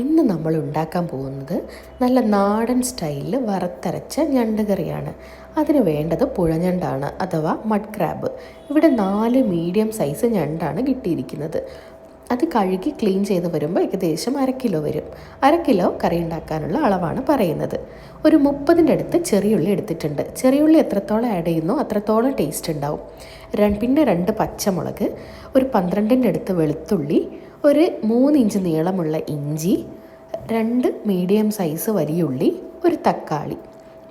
ഇന്ന് നമ്മൾ ഉണ്ടാക്കാൻ പോകുന്നത് നല്ല നാടൻ സ്റ്റൈലിൽ വറുത്തരച്ച ഞണ്ട് കറിയാണ് അതിന് വേണ്ടത് പുഴഞ്ഞണ്ടാണ് അഥവാ മഡ് ക്രാബ് ഇവിടെ നാല് മീഡിയം സൈസ് ഞണ്ടാണ് കിട്ടിയിരിക്കുന്നത്. അത് കഴുകി ക്ലീൻ ചെയ്ത് വരുമ്പോൾ ഏകദേശം അര കിലോ വരും. അര കിലോ കറി ഉണ്ടാക്കാനുള്ള അളവാണ് പറയുന്നത്. ഒരു മുപ്പതിന്റെ അടുത്ത് ചെറിയുള്ളി എടുത്തിട്ടുണ്ട്. ചെറിയുള്ളി എത്രത്തോളം ആഡ് ചെയ്യുന്നോ അത്രത്തോളം ടേസ്റ്റ് ഉണ്ടാവും. പിന്നെ രണ്ട് പച്ചമുളക് ഒരു പന്ത്രണ്ടിന്റെ അടുത്ത് വെളുത്തുള്ളി ഒരു മൂന്ന് ഇഞ്ച് നീളമുള്ള ഇഞ്ചി രണ്ട് മീഡിയം സൈസ് വലിയുള്ളി ഒരു തക്കാളി.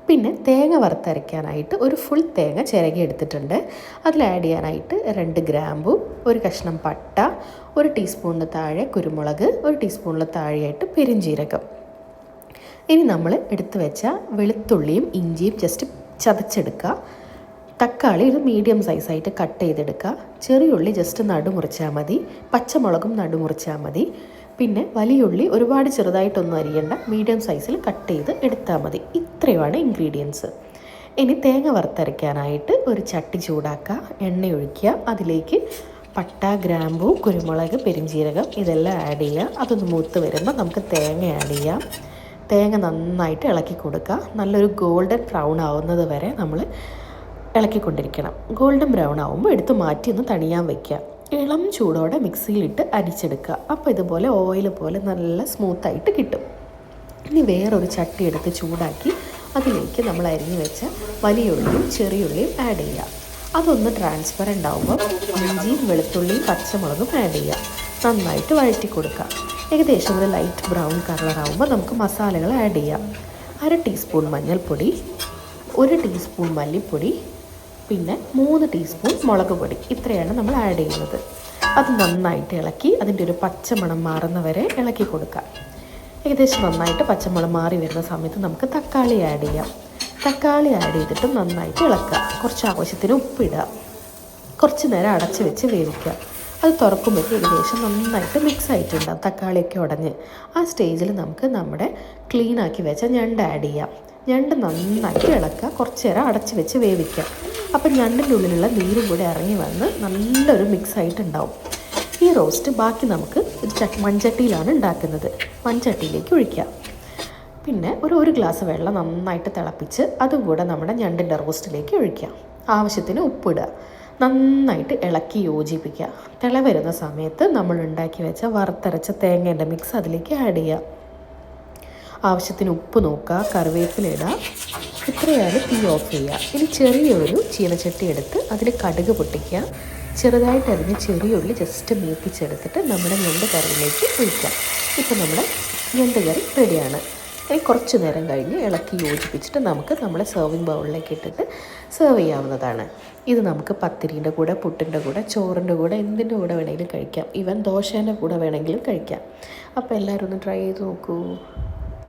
പിന്നെ തേങ്ങ വറുത്തരയ്ക്കാനായിട്ട് ഒരു ഫുൾ തേങ്ങ ചിരകി എടുത്തിട്ടുണ്ട്. അതിൽ ആഡ് ചെയ്യാനായിട്ട് രണ്ട് ഗ്രാമ്പു ഒരു കഷ്ണം പട്ട ഒരു ടീസ്പൂണിന് താഴെ കുരുമുളക് ഒരു ടീസ്പൂണിന് താഴെയായിട്ട് പെരിഞ്ജീരകം ഇനി നമ്മൾ എടുത്തു വെച്ച വെളുത്തുള്ളിയും ഇഞ്ചിയും ജസ്റ്റ് ചതച്ചെടുക്കുക. തക്കാളി ഒരു മീഡിയം സൈസായിട്ട് കട്ട് ചെയ്തെടുക്കുക. ചെറിയുള്ളി ജസ്റ്റ് നടുമുറിച്ചാൽ മതി. പച്ചമുളകും നടുമുറിച്ചാൽ മതി. പിന്നെ വലിയ ഉള്ളി ഒരുപാട് ചെറുതായിട്ടൊന്നും അരിയണ്ട. മീഡിയം സൈസിൽ കട്ട് ചെയ്ത് എടുത്താൽ മതി. ഇത്രയുമാണ് ഇൻഗ്രീഡിയൻസ് ഇനി തേങ്ങ വറുത്തരയ്ക്കാനായിട്ട് ഒരു ചട്ടി ചൂടാക്കുക എണ്ണ ഒഴിക്കുക. അതിലേക്ക് പട്ട ഗ്രാമ്പൂ കുരുമുളക് പെരുംജീരകം ഇതെല്ലാം ആഡ് ചെയ്യുക. അതൊന്ന് മൂത്ത് വരുമ്പോൾ നമുക്ക് തേങ്ങ ആഡ് ചെയ്യാം. തേങ്ങ നന്നായിട്ട് ഇളക്കി കൊടുക്കുക. നല്ലൊരു ഗോൾഡൻ ബ്രൗൺ ആവുന്നത് വരെ നമ്മൾ ഇളക്കിക്കൊണ്ടിരിക്കണം. ഗോൾഡൻ ബ്രൗൺ ആവുമ്പോൾ എടുത്ത് മാറ്റി ഒന്ന് തണിയാൻ വയ്ക്കുക ഇളം ചൂടോടെ മിക്സിയിലിട്ട് അരിച്ചെടുക്കുക. അപ്പോൾ ഇതുപോലെ ഓയിൽ പോലെ നല്ല സ്മൂത്തായിട്ട് കിട്ടും. ഇനി വേറൊരു ചട്ടി എടുത്ത് ചൂടാക്കി അതിലേക്ക് നമ്മൾ അരിഞ്ഞു വെച്ച വലിയ ഉള്ളിയും ചെറിയ ഉള്ളിയും ആഡ് ചെയ്യുക. അതൊന്ന് ട്രാൻസ്പെറന്റ് ആവുമ്പോൾ ഇഞ്ചിയും വെളുത്തുള്ളിയും പച്ചമുളകും ആഡ് ചെയ്യുക. നന്നായിട്ട് വഴറ്റി കൊടുക്കുക. ഏകദേശം ഒരു ലൈറ്റ് ബ്രൗൺ കളർ ആവുമ്പോൾ നമുക്ക് മസാലകൾ ആഡ് ചെയ്യാം. അര ടീസ്പൂൺ മഞ്ഞൾപ്പൊടി ഒരു ടീസ്പൂൺ മല്ലിപ്പൊടി പിന്നെ മൂന്ന് ടീസ്പൂൺ മുളക് പൊടി. ഇത്രയാണ് നമ്മൾ ആഡ് ചെയ്യുന്നത്. അത് നന്നായിട്ട് ഇളക്കി അതിന്റെ ഒരു പച്ചമണം മാറുന്നവരെ ഇളക്കി കൊടുക്കാം ഏകദേശം നന്നായിട്ട് പച്ചമുളക് മാറി വരുന്ന സമയത്ത് നമുക്ക് തക്കാളി ആഡ് ചെയ്യാം. തക്കാളി ആഡ് ചെയ്തിട്ട് നന്നായിട്ട് ഇളക്കുക. കുറച്ച് ആവശ്യത്തിന് ഉപ്പിടുക കുറച്ച് നേരം അടച്ച് വെച്ച് വേവിക്കുക. അത് തുറക്കുമ്പോൾ ഏകദേശം നന്നായിട്ട് മിക്സ് ആയിട്ടുണ്ടാകും തക്കാളിയൊക്കെ ഉടഞ്ഞ് ആ സ്റ്റേജിൽ നമുക്ക് നമ്മുടെ ക്ലീൻ ആക്കി വെച്ച ഞണ്ട് ആഡ് ചെയ്യാം. ഞണ്ട് നന്നായിട്ട് ഇളക്കുക. കുറച്ച് നേരം അടച്ച് വെച്ച് വേവിക്കുക. അപ്പം ഞണ്ടിന്റെ ഉള്ളിലുള്ള നീരും കൂടെ ഇറങ്ങി വന്ന് നല്ലൊരു മിക്സ് ആയിട്ടുണ്ടാവും ഈ റോസ്റ്റ് ബാക്കി നമുക്ക് ഒരു മൺചട്ടിയിലാണ് ഉണ്ടാക്കുന്നത്. മൺചട്ടിയിലേക്ക് ഒഴിക്കാം പിന്നെ ഒരു ഒരു ഗ്ലാസ് വെള്ളം നന്നായിട്ട് തിളപ്പിച്ച് അതും കൂടെ നമ്മുടെ ഞണ്ടിന്റെ റോസ്റ്റിലേക്ക് ഒഴിക്കാം ആവശ്യത്തിന് ഉപ്പിടുക. നന്നായിട്ട് ഇളക്കി യോജിപ്പിക്കുക. തിള വരുന്ന സമയത്ത് നമ്മൾ ഉണ്ടാക്കി വെച്ച വറുത്തരച്ച തേങ്ങേന്റെ മിക്സ് അതിലേക്ക് ആഡ് ചെയ്യുക. ആവശ്യത്തിന് ഉപ്പ് നോക്കുക കറിവേപ്പില ഇടുക. ഇത്രയാണ് തീ ഓഫ് ചെയ്യുക. ഇനി ചെറിയൊരു ചീനച്ചട്ടി എടുത്ത് അതിൽ കടുക് പൊട്ടിക്കുക. ചെറുതായിട്ട് അരിഞ്ഞ് ചെറിയുള്ളി ജസ്റ്റ് മൂപ്പിച്ചെടുത്തിട്ട് നമ്മുടെ ഞണ്ട് കറിയിലേക്ക് ഒഴിക്കാം ഇപ്പം നമ്മുടെ ഞണ്ട് കറി റെഡിയാണ് ഇനി കുറച്ച് നേരം കഴിഞ്ഞ് ഇളക്കി യോജിപ്പിച്ചിട്ട് നമുക്ക് നമ്മുടെ സെർവിങ് ബൗളിലേക്ക് ഇട്ടിട്ട് സെർവ് ചെയ്യാവുന്നതാണ്. ഇത് നമുക്ക് പത്തിരീന്റെ കൂടെ പുട്ടിന്റെ കൂടെ ചോറിന്റെ കൂടെ എന്തിന്റെ കൂടെ വേണമെങ്കിലും കഴിക്കാം. ഈവൻ ദോശേന്റെ കൂടെ വേണമെങ്കിലും കഴിക്കാം. അപ്പോൾ എല്ലാവരും ഒന്ന് ട്രൈ ചെയ്ത് നോക്കൂ.